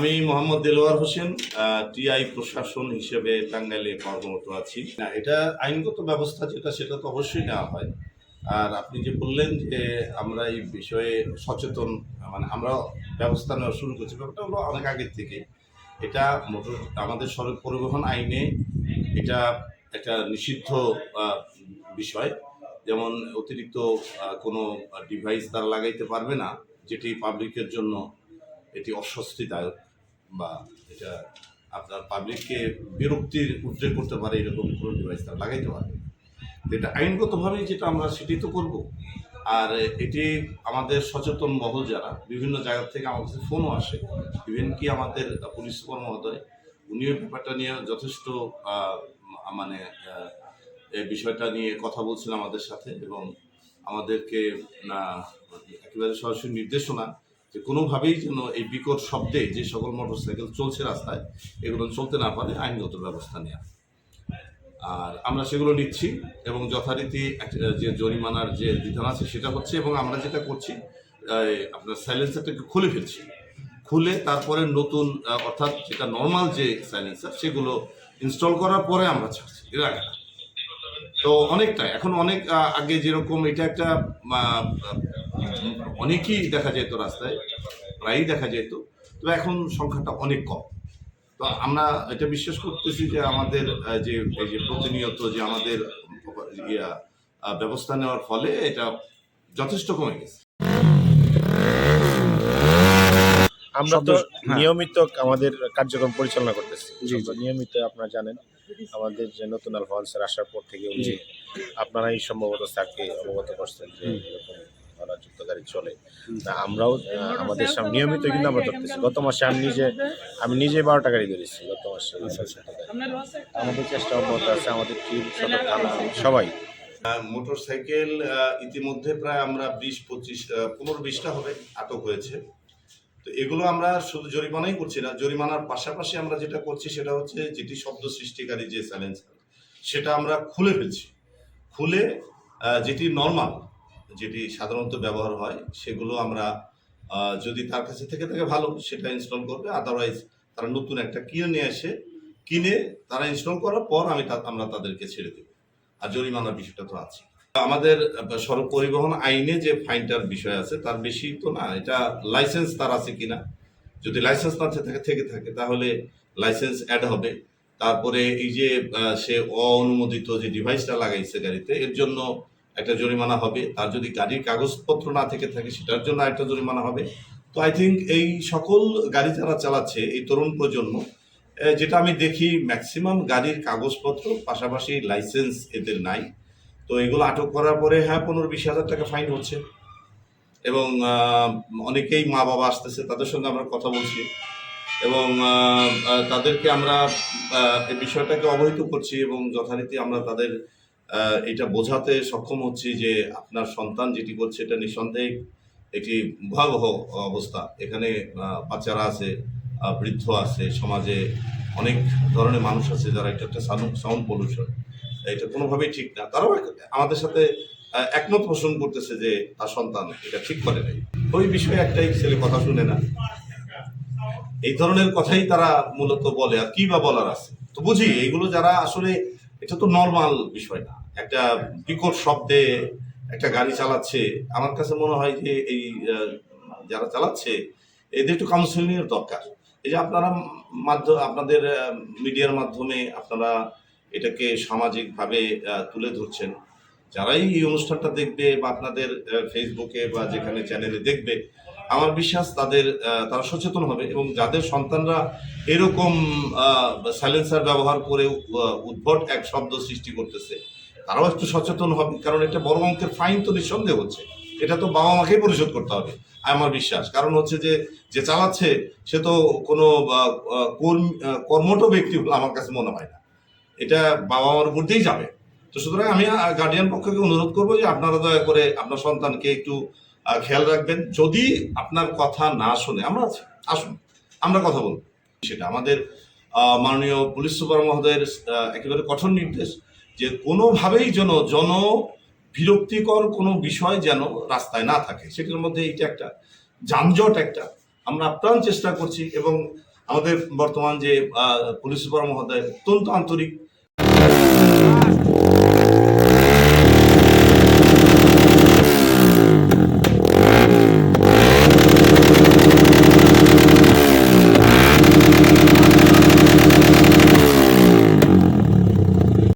আমি মোহাম্মদ দেলোয়ার হোসেন টিআই প্রশাসন হিসেবে টাঙ্গাইলে কর্মরত আছি। না, এটা আইনগত ব্যবস্থা যেটা, সেটা তো অবশ্যই নেওয়া হয়। আর আপনি যে বললেন যে আমরা এই বিষয়ে সচেতন মানে আমরা ব্যবস্থা নেওয়া শুরু করছি, ব্যাপারটা হলো অনেক আগের থেকে। এটা মোটর, আমাদের সড়ক পরিবহন আইনে এটা একটা নিষিদ্ধ বিষয়। যেমন অতিরিক্ত কোনো ডিভাইস তারা লাগাইতে পারবে না, যেটি পাবলিকের জন্য এটি অস্বস্তিদায়ক। বা এটা আপনার পাবলিককে বিরক্তির উদ্রেক করতে পারে এরকম কোনো ডিভাইস তারা লাগাইতে পারে এটা আইনগতভাবে যেটা আমরা সেটি তো করব। আর এটি আমাদের সচেতন মহল যারা, বিভিন্ন জায়গা থেকে আমার কাছে ফোনও আসে ইভেন কি আমাদের পুলিশ সুপার মহোদয় উনিও ব্যাপারটা নিয়ে যথেষ্ট মানে বিষয়টা নিয়ে কথা বলছিলেন আমাদের সাথে এবং আমাদেরকে একেবারে সরাসরি নির্দেশনা যে কোনোভাবেই যেন এই বিকট শব্দে যে সকল মোটরসাইকেল চলছে রাস্তায়, এগুলো চলতে না পারে, আইনগত ব্যবস্থা নেওয়া আর আমরা সেগুলো নিচ্ছি এবং যথারীতি যে জরিমানার যে বিধান আছে সেটা হচ্ছে এবং আমরা যেটা করছি আপনার সাইলেন্সারটাকে খুলে ফেলছি। খুলে তারপরে নতুন অর্থাৎ যেটা নর্মাল যে সাইলেন্সার সেগুলো ইনস্টল করার পরে আমরা ছাড়ছি। এর আগে না। তো অনেকটা এখন অনেক আগে যেরকম এটা একটা অনেকই দেখা যেত রাস্তায় প্রায়ই দেখা যেত তো এখন সংখ্যাটা অনেক কম। তো আমরা এটা বিশ্বাস করতেছি যে আমাদের যে যে প্রতিনিয়ত যে আমাদের ইয়া, ব্যবস্থা নেওয়ার ফলে এটা যথেষ্ট কমে গেছে। আমরা তো হ্যাঁ। নিয়মিত আমাদের কার্যক্রম পরিচালনা করতেছি। নিয়মিত আপনারা জানেন আমাদের যে নতুন আলফা আনসার আসার পর থেকে উনি আপনারাই সম্ভবত স্যারকে অবগত করছেন যে। এরকম ভাড়াযুক্ত গাড়ি চলে। তা আমরাও আমাদের সামনে নিয়মিত কিন্তু আমরা ধরতেছি। গত মাসে আমি নিজে আমি নিজে বারোটা গাড়ি ধরেছি গত মাসে। আচ্ছা, আচ্ছা। আমাদের চেষ্টা অব্যাহত আছে আমাদের টিম সদর থানা সবাই। মোটর সাইকেল ইতিমধ্যে প্রায় আমরা বিশ পঁচিশ পনেরো বিশটা হবে আটক হয়েছে। তো এগুলো আমরা শুধু জরিমানাই করছি না, জরিমানার পাশাপাশি আমরা যেটা করছি সেটা হচ্ছে যেটি শব্দ সৃষ্টিকারী যে সাইলেন্সার সেটা আমরা খুলে ফেলছি। খুলে যেটি নর্মাল যেটি সাধারণত ব্যবহার হয়, সেগুলো আমরা যদি তার কাছে থেকে থাকে ভালো, সেটা ইনস্টল করবে। আদারওয়াইজ তারা নতুন একটা কিনে নিয়ে এসে কিনে তারা ইনস্টল করার পর আমি আমরা তাদেরকে ছেড়ে দেবো। আর জরিমানার বিষয়টা তো আছে আমাদের সড়ক পরিবহন আইনে যে ফাইনটার বিষয় আছে, তার বেশি তো না, এটা লাইসেন্স তার আছে কিনা? যদি লাইসেন্স না থেকে থেকে, থাকে তাহলে লাইসেন্স অ্যাড হবে। তারপরে এই যে সে অনুমোদিত যে ডিভাইসটা লাগাইছে গাড়িতে, এর জন্য একটা জরিমানা হবে। তার যদি গাড়ির কাগজপত্র না থেকে থাকে, সেটার জন্য একটা জরিমানা হবে। তো আই থিঙ্ক এই সকল গাড়ি যারা চালাচ্ছে, এই তরুণ প্রজন্ম যেটা আমি দেখি ম্যাক্সিমাম গাড়ির কাগজপত্র, পাশাপাশি লাইসেন্স এদের নাই। তো এগুলো আটক করার পরে হ্যাঁ পনেরো বিশ হাজার টাকা ফাইন হচ্ছে। এবং অনেকেই মা বাবা আসতেছে, তাদের সঙ্গে আমরা কথা বলছি। এবং তাদেরকে আমরা এই বিষয়টাকে অবহিত করছি এবং যথারীতি আমরা তাদের এটা বোঝাতে সক্ষম হচ্ছি যে আপনার সন্তান যেটি করছে, এটা নিঃসন্দেহে একটি ভয়াবহ অবস্থা। এখানে বাচ্চারা আছে বৃদ্ধ আছে, সমাজে অনেক ধরনের মানুষ আছে যারা এটা একটা সাউন্ড পলিউশন এটা কোনোভাবেই ঠিক না। তারাও আমাদের সাথে একমত পোষণ করতেছে যে তার সন্তান এটা ঠিক করে নাই। ওই বিষয়ে একটাই ছেলে কথা শুনে না। এই ধরনের কথাই তারা মূলত বলে, আর কি বা বলার আছে? তো বুঝি এগুলো যারা আসলে, এটা তো নর্মাল বিষয় না। একটা বিকট শব্দে একটা গাড়ি চালাচ্ছে। আমার কাছে মনে হয় যে এই যারা চালাচ্ছে, এদের একটু কাউন্সিলিং এর দরকার। এই যে আপনারা মাধ্যম আপনাদের মিডিয়ার মাধ্যমে আপনারা এটাকে সামাজিকভাবে তুলে ধরছেন। যারাই এই অনুষ্ঠানটা দেখবে বা আপনাদের ফেসবুকে বা যেখানে চ্যানেলে দেখবে, আমার বিশ্বাস তাদের তারা সচেতন হবে এবং যাদের সন্তানরা এরকম সাইলেন্সার ব্যবহার করে উদ্ভট এক শব্দ সৃষ্টি করতেছে, তারাও একটু সচেতন হবে, কারণ এটা বড় অঙ্কের ফাইন তো নিঃসন্দেহ হচ্ছে। এটা তো বাবা মাকেই পরিশোধ করতে হবে, আমার বিশ্বাস। কারণ হচ্ছে যে যে চালাচ্ছে, সে তো কোনো কর্মী কর্মঠ ব্যক্তি আমার কাছে মনে হয় না। এটা বাবা মার উপর যাবে। তো সুতরাং আমি গার্ডিয়ান পক্ষকে অনুরোধ করব যে আপনারা দয়া করে আপনার সন্তানকে একটু খেয়াল রাখবেন। যদি আপনার কথা না শুনে, আমরা আসুন, আমরা কথা বলব। সেটা আমাদের মাননীয় পুলিশ সুপার মহোদয়ের একেবারে কঠোর নির্দেশ যে কোনোভাবেই যেন জন বিরক্তিকর কোনো বিষয় যেন রাস্তায় না থাকে। সেটার মধ্যে এইটা একটা যানজট একটা। আমরা আপ্রাণ চেষ্টা করছি এবং আমাদের বর্তমান যে পুলিশ সুপার মহোদয় অত্যন্ত আন্তরিক Música